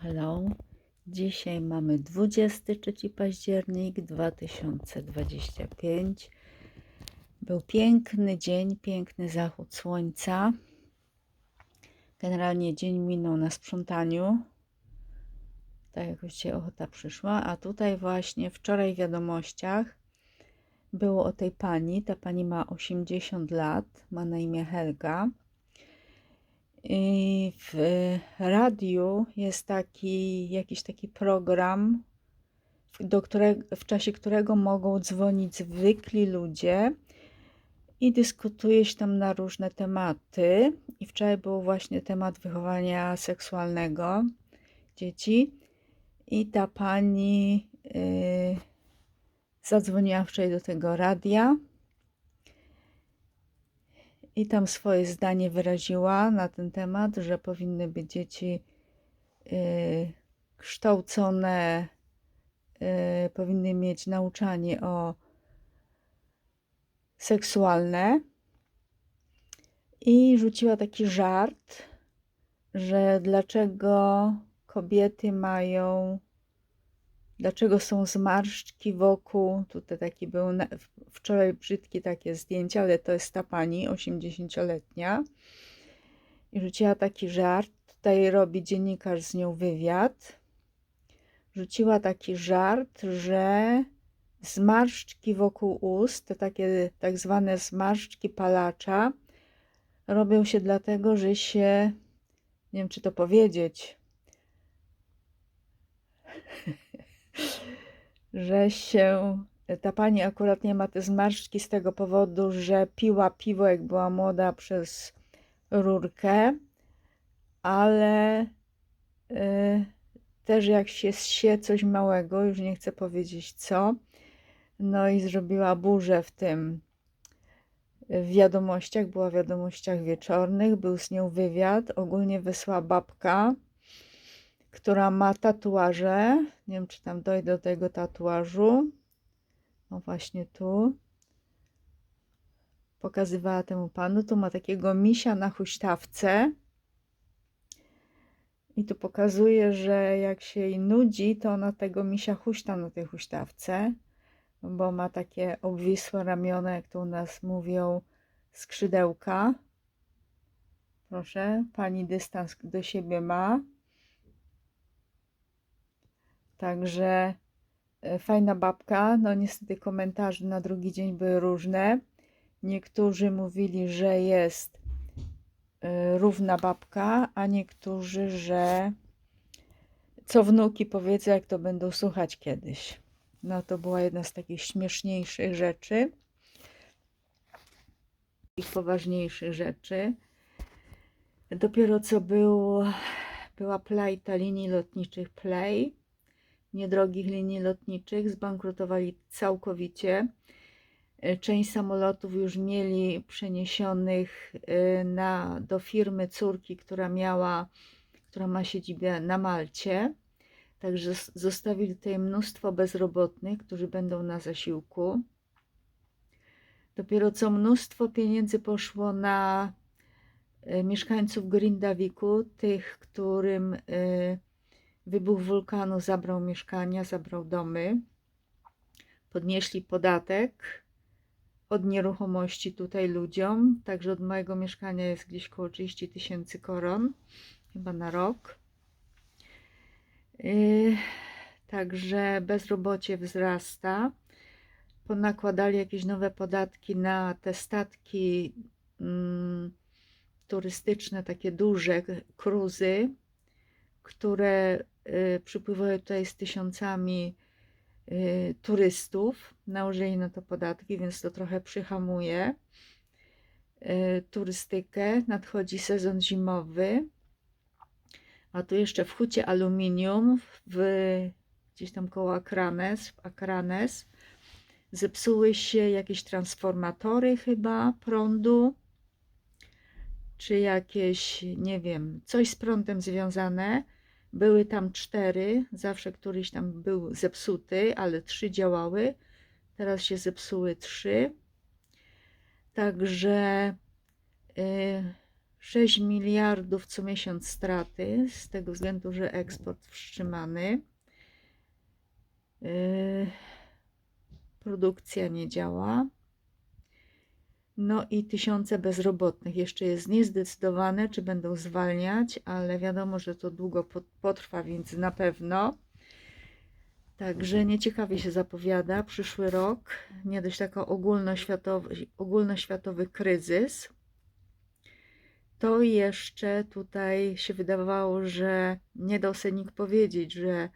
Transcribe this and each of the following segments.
Hello. Dzisiaj mamy 23 październik 2025. Był piękny dzień, piękny zachód słońca. Generalnie dzień minął na sprzątaniu. Tak jakoś dzisiaj ochota przyszła. A tutaj właśnie wczoraj w wiadomościach było o tej pani. Ta pani ma 80 lat, ma na imię Helga. I w radiu jest taki, jakiś taki program, do w czasie którego mogą dzwonić zwykli ludzie i dyskutuje się tam na różne tematy. I wczoraj był właśnie temat wychowania seksualnego dzieci. I ta pani yy, zadzwoniła wczoraj do tego radia i tam swoje zdanie wyraziła na ten temat, że powinny być dzieci y, kształcone, y, powinny mieć nauczanie o seksualne. I rzuciła taki żart, że dlaczego kobiety mają dlaczego są zmarszczki wokół. Tutaj taki był wczoraj brzydkie takie zdjęcie, ale to jest ta pani 80-letnia. I rzuciła taki żart. Tutaj robi dziennikarz z nią wywiad. Rzuciła taki żart, że zmarszczki wokół ust, te takie tak zwane zmarszczki palacza, robią się dlatego, że się, nie wiem czy to powiedzieć, że się ta pani akurat nie ma te zmarszczki z tego powodu, że piła piwo jak była młoda przez rurkę, ale y, też jak się zsie coś małego, już nie chcę powiedzieć co, no i zrobiła burzę w tym w wiadomościach, była w wiadomościach wieczornych, był z nią wywiad, ogólnie wysłała babka, która ma tatuaże. Nie wiem, czy tam dojdę do tego tatuażu. No właśnie tu. Pokazywała temu panu. Tu ma takiego misia na huśtawce. I tu pokazuje, że jak się jej nudzi, to ona tego misia huśta na tej huśtawce, bo ma takie obwisłe ramiona, jak to u nas mówią, skrzydełka. Proszę, pani dystans do siebie ma. Także e, fajna babka. No niestety komentarze na drugi dzień były różne. Niektórzy mówili, że jest e, równa babka, a niektórzy, że co wnuki powiedzą, jak to będą słuchać kiedyś. No to była jedna z takich śmieszniejszych rzeczy. Ich poważniejszych rzeczy. Dopiero co był, była plajta linii lotniczych Play niedrogich linii lotniczych zbankrutowali całkowicie. E, część samolotów już mieli przeniesionych e, na, do firmy córki, która miała, która ma siedzibę na Malcie. Także zostawili tutaj mnóstwo bezrobotnych, którzy będą na zasiłku. Dopiero co mnóstwo pieniędzy poszło na e, mieszkańców Grindawiku, tych, którym Wybuch wulkanu zabrał mieszkania, zabrał domy. Podnieśli podatek od nieruchomości tutaj ludziom. Także od mojego mieszkania jest gdzieś około 30 tysięcy koron, chyba na rok. Yy, także bezrobocie wzrasta. Ponakładali jakieś nowe podatki na te statki mm, turystyczne, takie duże cruzy, które Y, przypływają tutaj z tysiącami y, turystów. Nałożyli na to podatki, więc to trochę przyhamuje y, turystykę. Nadchodzi sezon zimowy. A tu jeszcze w hucie aluminium, w, gdzieś tam koło Akranes, w Akranes, zepsuły się jakieś transformatory chyba prądu, czy jakieś, nie wiem, coś z prądem związane. Były tam cztery, zawsze któryś tam był zepsuty, ale trzy działały. Teraz się zepsuły trzy. Także y, 6 miliardów co miesiąc straty, z tego względu, że eksport wstrzymany. Yy, produkcja nie działa. No i tysiące bezrobotnych. Jeszcze jest niezdecydowane, czy będą zwalniać, ale wiadomo, że to długo pot- potrwa, więc na pewno. Także nieciekawie się zapowiada przyszły rok. Nie dość taka ogólnoświatowy, ogólnoświatowy kryzys. To jeszcze tutaj się wydawało, że nie dał sobie nikt powiedzieć, że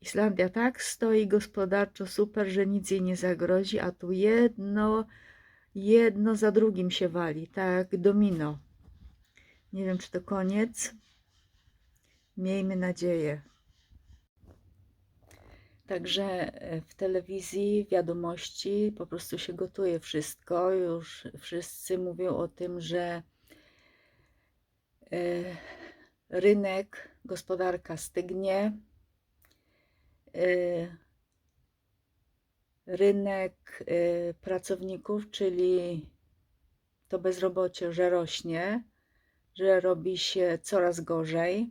Islandia tak stoi gospodarczo super, że nic jej nie zagrozi, a tu jedno, jedno za drugim się wali, tak domino. Nie wiem, czy to koniec. Miejmy nadzieję. Także e, w telewizji, wiadomości po prostu się gotuje wszystko. Już wszyscy mówią o tym, że e, rynek, gospodarka stygnie. Rynek e, pracowników, czyli to bezrobocie, że rośnie, że robi się coraz gorzej.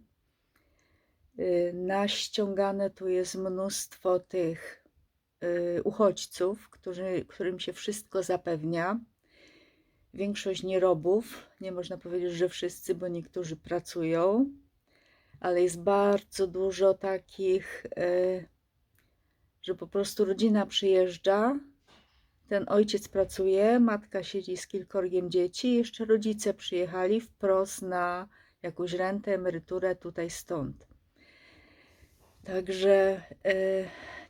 Y, naściągane tu jest mnóstwo tych y, uchodźców, którzy, którym się wszystko zapewnia. Większość nierobów, nie można powiedzieć, że wszyscy, bo niektórzy pracują, ale jest bardzo dużo takich, y, że po prostu rodzina przyjeżdża, ten ojciec pracuje, matka siedzi z kilkorgiem dzieci, jeszcze rodzice przyjechali wprost na jakąś rentę, emeryturę tutaj stąd. Także e,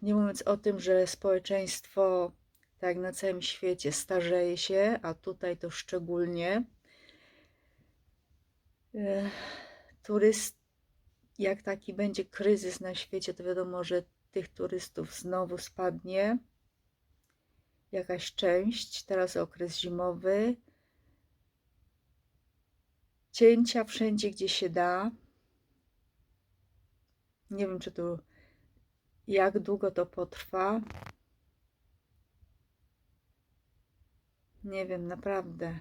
nie mówiąc o tym, że społeczeństwo tak na całym świecie starzeje się, a tutaj to szczególnie. E, Turyst, jak taki będzie kryzys na świecie, to wiadomo, że tych turystów znowu spadnie jakaś część. Teraz okres zimowy. Cięcia wszędzie, gdzie się da. Nie wiem, czy tu jak długo to potrwa. Nie wiem, naprawdę.